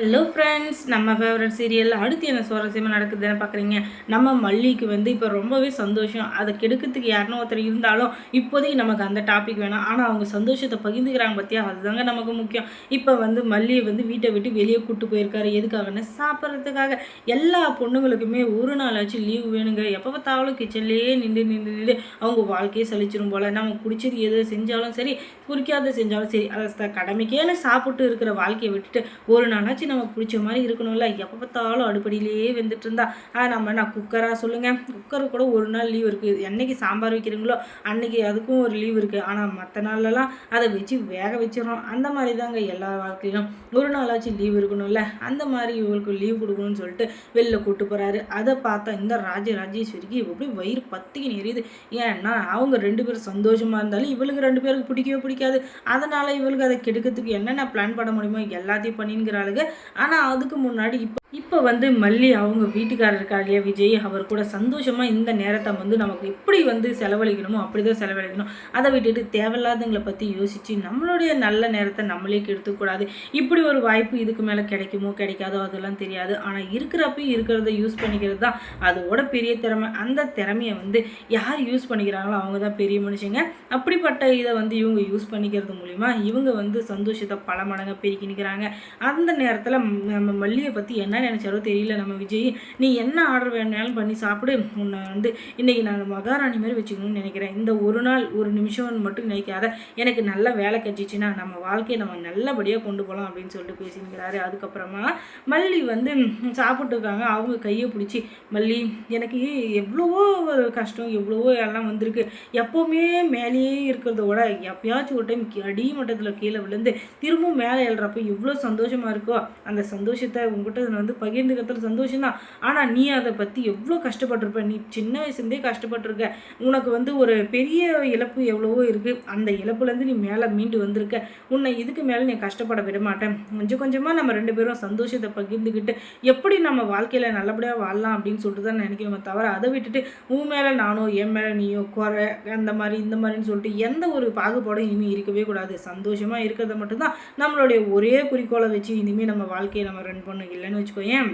Hello friends நம்ம favourite serial அடுத்து என்ன சுவாரஸ்யமாக நடக்குதுன்னு பார்க்குறீங்க நம்ம மல்லிக்கு வந்து இப்போ ரொம்பவே சந்தோஷம். அதை கெடுக்கிறதுக்கு யாருன்னு ஒருத்தர் இருந்தாலும் இப்போதைக்கு நமக்கு அந்த டாபிக் வேணாம். ஆனால் அவங்க சந்தோஷத்தை பகிர்ந்துக்கிறாங்க பற்றியா அதுதாங்க நமக்கு முக்கியம். இப்போ வந்து மல்லியை வந்து வீட்டை விட்டு வெளியே கூட்டு போயிருக்காரு. எதுக்காகன்னு சாப்பிட்றதுக்காக. எல்லா பொண்ணுங்களுக்குமே ஒரு நாளாச்சும் லீவு வேணுங்க. எப்போ பார்த்தாலும் கிச்சன்லேயே நின்று நின்று நின்று அவங்க வாழ்க்கையே சலிச்சிரும் போல். நம்ம குடிச்சது எது செஞ்சாலும் சரி குறிக்காத செஞ்சாலும் சரி அதை கடமைக்கேன்னு சாப்பிட்டு இருக்கிற வாழ்க்கையை விட்டுட்டு ஒரு நாளாச்சும் நமக்கு பிடிச்ச மாதிரி இருக்கணும்ல. எப்போ பார்த்தாலும் அடுப்படியிலேயே வெந்துட்டு இருந்தா நம்ம நான் குக்கராக சொல்லுங்கள் குக்கரு கூட ஒரு நாள் லீவ் இருக்குது என்னைக்கு சாம்பார் வைக்கிறீங்களோ அன்னைக்கு அதுக்கும் ஒரு லீவ் இருக்குது ஆனால் மற்ற நாள்லலாம் அதை வச்சு வேக வச்சிடறோம். அந்த மாதிரி தாங்க எல்லா வாழ்க்கையிலும். ஒரு நாளாச்சும் லீவ் இருக்கணும்ல. அந்த மாதிரி இவங்களுக்கு லீவ் கொடுக்கணும்னு சொல்லிட்டு வெளில கூட்டு போகிறாரு அதை பார்த்தா இந்த ராஜ ராஜேஸ்வரிக்கு எப்படி வயிறு பத்துக்கு நெறியுது ஏன்னா அவங்க ரெண்டு பேரும் சந்தோஷமாக இருந்தாலும் இவளுக்கு ரெண்டு பேருக்கு பிடிக்கவே பிடிக்காது. அதனால் இவளுக்கு அதை கெடுக்கிறதுக்கு என்னென்ன பிளான் பண்ண முடியுமோ எல்லாத்தையும் பண்ணிங்கிறாளுங்க ஆனால் அதுக்கு முன்னாடி இப்போ இப்போ வந்து மல்லி அவங்க வீட்டுக்காரர் இருக்கார் இல்லையா விஜய் அவர் கூட சந்தோஷமாக இந்த நேரத்தை வந்து நமக்கு எப்படி வந்து செலவழிக்கணுமோ அப்படி தான் செலவழிக்கணும். அதை விட்டுட்டு தேவையில்லாதவங்களை பற்றி யோசித்து நம்மளுடைய நல்ல நேரத்தை நம்மளே கெடுத்துக்கூடாது இப்படி ஒரு வாய்ப்பு இதுக்கு மேலே கிடைக்குமோ கிடைக்காதோ அதெல்லாம் தெரியாது. ஆனால் இருக்கிறப்ப இருக்கிறத யூஸ் பண்ணிக்கிறது தான் அதோட பெரிய திறமை. அந்த திறமையை வந்து யார் யூஸ் பண்ணிக்கிறாங்களோ அவங்க தான் பெரிய மனுஷங்க. அப்படிப்பட்ட இதை வந்து இவங்க யூஸ் பண்ணிக்கிறது மூலிமா இவங்க வந்து சந்தோஷத்தை பல மடங்காக பெருக்கி நிற்கிறாங்க அந்த நேரத்தில் நம்ம மல்லியை பற்றி என்ன நினச்சாரோ தெரியல. நம்ம விஜய் நீ என்ன ஆர்டர் வேணாலும் பண்ணி சாப்பிடு. உன்னை வந்து இன்றைக்கி நான் மகாராணி மாதிரி வச்சுக்கணும்னு நினைக்கிறேன். இந்த ஒரு நாள் ஒரு நிமிஷம் மட்டும் நினைக்காத. எனக்கு நல்ல வேலை கிடச்சிச்சின்னா நம்ம வாழ்க்கையை நம்ம நல்லபடியாக கொண்டு போகலாம் அப்படின்னு சொல்லிட்டு பேசினுக்கிறாரு அதுக்கப்புறமா மல்லி வந்து சாப்பிட்டுருக்காங்க அவங்க கையை பிடிச்சி மல்லி எனக்கு எவ்வளவோ ஒரு கஷ்டம் எவ்வளவோ எல்லாம் வந்திருக்கு. எப்போவுமே மேலேயே இருக்கிறத விட எப்பயாச்சும் ஒரு டைம் அடி மட்டத்தில் கீழே விழுந்து திரும்பவும் மேலே எழுறப்ப எவ்வளோ சந்தோஷமாக இருக்கோ அந்த சந்தோஷத்தை உங்ககிட்ட வந்து வந்து பகிர்ந்துக்கிறதுல சந்தோஷம் தான் ஆனால் நீ அதை பற்றி எவ்வளோ கஷ்டப்பட்டிருப்ப? நீ சின்ன வயசுலேருந்தே கஷ்டப்பட்டிருக்க. உனக்கு வந்து ஒரு பெரிய இழப்பு எவ்வளவோ இருக்குது அந்த இழப்புலேருந்து நீ மேலே மீண்டு வந்திருக்க. உன்னை இதுக்கு மேலே நீ கஷ்டப்பட விட மாட்டேன். கொஞ்சம் கொஞ்சமாக நம்ம ரெண்டு பேரும் சந்தோஷத்தை பகிர்ந்துக்கிட்டு எப்படி நம்ம வாழ்க்கையில் நல்லபடியாக வாழலாம் அப்படின்னு சொல்லிட்டு தான் நினைக்கிறோமே தவிர அதை விட்டுட்டு உன் மேலே நானோ என் மேலே நீயோ குறை அந்த மாதிரி இந்த மாதிரின்னு சொல்லிட்டு எந்த ஒரு பாகுபாடும் இனிமேல் இருக்கவே கூடாது. சந்தோஷமாக இருக்கிறத மட்டும்தான் நம்மளுடைய ஒரே குறிக்கோளை வச்சு இனிமேல் நம்ம வாழ்க்கையை நம்ம ரன் பண்ண இல்லைன்னு வச்சுக்கோ ஏன்?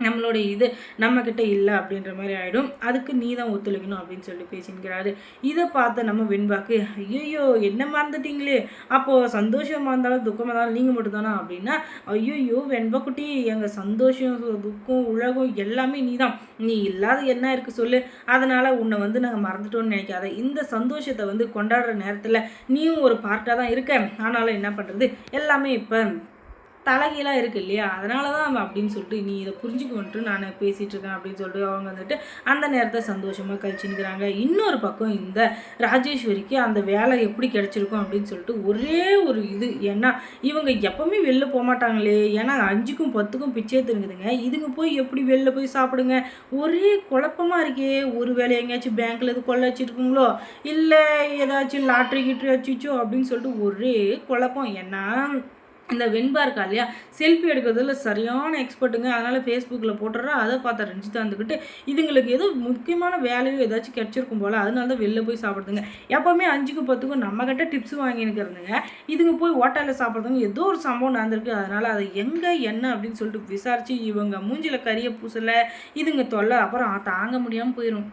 நம்மளுடைய இது நம்மக்கிட்ட இல்லை அப்படின்ற மாதிரி ஆகிடும் அதுக்கு நீ தான் ஒத்துழைக்கணும் அப்படின்னு சொல்லி பேசின்கிறாரு. இதை பார்த்த நம்ம வெண்பாக்கு ஐயோ என்ன மறந்துட்டீங்களே? அப்போது சந்தோஷமாக இருந்தாலும் துக்கமாக இருந்தாலும் நீங்கள் மட்டும்தானா? அப்படின்னா ஐயோ வெண்பாக்குட்டி எங்கள் சந்தோஷம் துக்கம் உலகம் எல்லாமே நீ தான். நீ இல்லாத என்ன இருக்குது சொல்லு. அதனால் உன்னை வந்து நாங்கள் மறந்துட்டோன்னு நினைக்காத. இந்த சந்தோஷத்தை வந்து கொண்டாடுற நேரத்தில் நீயும் ஒரு பார்ட்டாக தான் இருக்க. ஆனாலும் என்ன பண்ணுறது எல்லாமே இப்போ தலைகீழாக இருக்குது இல்லையா? அதனால தான் அவன் அப்படின்னு சொல்லிட்டு நீ இதை புரிஞ்சுக்கொண்டு நான் பேசிகிட்டு இருக்கேன் அப்படின்னு சொல்லிட்டு அவங்க வந்துட்டு அந்த நேரத்தை சந்தோஷமாக கழிச்சுன்னுக்கிறாங்க. இன்னொரு பக்கம் இந்த ராஜேஸ்வரிக்கு அந்த வேலை எப்படி கிடச்சிருக்கும் அப்படின்னு சொல்லிட்டு ஒரே ஒரு இது. ஏன்னா இவங்க எப்போவுமே வெளில போக மாட்டாங்களே. ஏன்னா அஞ்சுக்கும் பத்துக்கும் பிச்சே தெரிஞ்சுதுங்க இதுங்க போய் எப்படி வெளில போய் சாப்பிடுங்க? ஒரே குழப்பமாக இருக்கே. ஒரு வேலை எங்கேயாச்சும் பேங்க்கில் எது கொள்ள வச்சுருக்குங்களோ? இல்லை ஏதாச்சும் லாட்ரி கிட்ரி வச்சுச்சோ அப்படின்னு சொல்லிட்டு ஒரே குழப்பம். ஏன்னா இந்த வெண்பா இருக்கா இல்லையா? செல்ஃபி எடுக்கிறதுல சரியான எக்ஸ்பர்ட்டுங்க. அதனால் ஃபேஸ்புக்கில் போட்டுறா அதை பார்த்தா ரஞ்சிதா வந்துக்கிட்டு இதுங்களுக்கு ஏதோ முக்கியமான வேலையோ ஏதாச்சும் கிடச்சிருக்கும் போல். அதனால தான் வெளில போய் சாப்பிடுதுங்க. எப்போவுமே அஞ்சுக்கு பத்துக்கும் நம்மக்கிட்ட டிப்ஸ் வாங்கினுக்கிறதுங்க. இதுங்க போய் ஹோட்டலில் சாப்பிட்றதுங்க ஏதோ ஒரு சம்பவம் நடந்திருக்கு. அதனால் அதை எங்கே என்ன அப்படின்னு சொல்லிட்டு விசாரித்து இவங்க மூஞ்சில் கறியை பூசலை இதுங்க தொல்லை அப்புறம் தாங்க முடியாமல் போயிடும்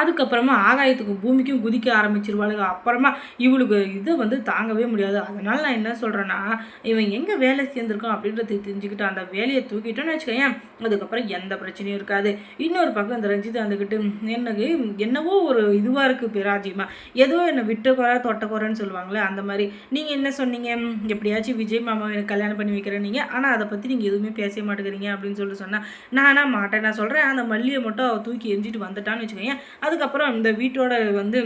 அதுக்கப்புறமா ஆகாயத்துக்கும் பூமிக்கும் குதிக்க ஆரம்பிச்சிருவாளுங்க அப்புறமா இவளுக்கு இதை வந்து தாங்கவே முடியாது. அதனால் நான் என்ன சொல்கிறேன்னா இவன் எங்கே வேலை சேர்ந்துருக்கான் அப்படின்றத தெரிஞ்சுக்கிட்டு அந்த வேலையை தூக்கிட்டோன்னு வச்சுக்கோயேன் அதுக்கப்புறம் எந்த பிரச்சனையும் இருக்காது. இன்னொரு பக்கம் இந்த ரஞ்சித் வந்துக்கிட்டு எனக்கு என்னவோ ஒரு இதுவாக இருக்குது பிராஜிமா. ஏதோ என்னை விட்ட குறை தொட்ட குறைன்னு சொல்லுவாங்களே அந்த மாதிரி. நீங்கள் என்ன சொன்னீங்க? எப்படியாச்சும் விஜய் மாமா எனக்கு கல்யாணம் பண்ணி வைக்கிறேன் நீங்கள் ஆனால் அதை பற்றி நீங்கள் எதுவுமே பேச மாட்டேங்கிறீங்க அப்படின்னு சொல்லிட்டு சொன்னால் நானாக மாட்டேன். நான் சொல்கிறேன் அந்த மல்லியை மட்டும் தூக்கி எரிஞ்சிட்டு வந்துட்டான்னு வச்சுக்கோங்க அதுக்கப்புறம் இந்த வீட்டோட வந்து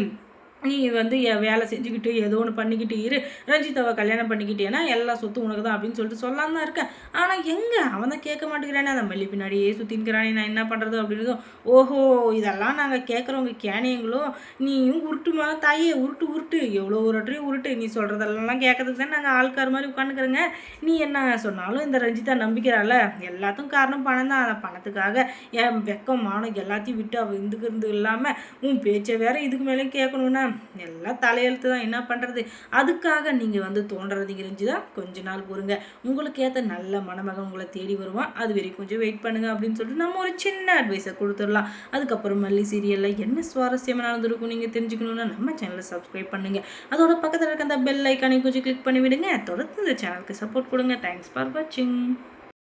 நீ வந்து வேலை செஞ்சுக்கிட்டு ஏதோ ஒன்று பண்ணிக்கிட்டு இரு. ரஞ்சிதாவை கல்யாணம் பண்ணிக்கிட்டேன்னா எல்லா சொத்தும் உனக்கு தான் அப்படின்னு சொல்லிட்டு சொல்லலாம் தான் இருக்கேன். ஆனால் எங்கே? அவன் தான் கேட்க மாட்டேங்கிறானே. அந்த மல்லி பின்னாடியே சுற்றின்கிறானே நான் என்ன பண்ணுறது அப்படின்றதும் ஓஹோ இதெல்லாம் நாங்கள் கேட்குறவங்க கேனியங்களோ நீயும் உருட்டுமா தாயே உருட்டு உருட்டு. எவ்வளோ உருட்டையும் உருட்டு. நீ சொல்கிறதெல்லாம் கேட்கறதுக்கு தான் நாங்கள் ஆள்கார் மாதிரி உட்காந்துக்கிறேங்க நீ என்ன சொன்னாலும் இந்த ரஞ்சிதா நம்பிக்கிறாள். எல்லாத்துக்கும் காரணம் பணம் தான். அந்த பணத்துக்காக என் வெக்கம் மானம் எல்லாத்தையும் விட்டு அவள் இருந்துக்கிறது இல்லாமல் உன் பேச்சை வேற இதுக்கு மேலே கேட்கணுன்னா எல்லாம் தலையெழுத்து தான். என்ன பண்ணுறது அதுக்காக நீங்கள் வந்து தோன்றது இருந்து தான் கொஞ்ச நாள் பொறுங்க. உங்களுக்கு ஏற்ற நல்ல மணமகன் உங்களை தேடி வருவான். அது வரைக்கும் கொஞ்சம் வெயிட் பண்ணுங்க அப்படின்னு சொல்லிட்டு நம்ம ஒரு சின்ன அட்வைஸை கொடுத்துடலாம். அதுக்கப்புறம் மல்லி சீரியலில் என்ன சுவாரஸ்யமாக நடந்திருக்கும் நீங்கள் தெரிஞ்சுக்கணுன்னா நம்ம சேனலை சப்ஸ்கிரைப் பண்ணுங்கள் அதோட பக்கத்தில் இருக்க அந்த பெல் ஐக்கானை கொஞ்சம் கிளிக் பண்ணி விடுங்க தொடர்ந்து இந்த சேனலுக்கு சப்போர்ட் கொடுங்க. தேங்க்ஸ் ஃபார் வாட்சிங்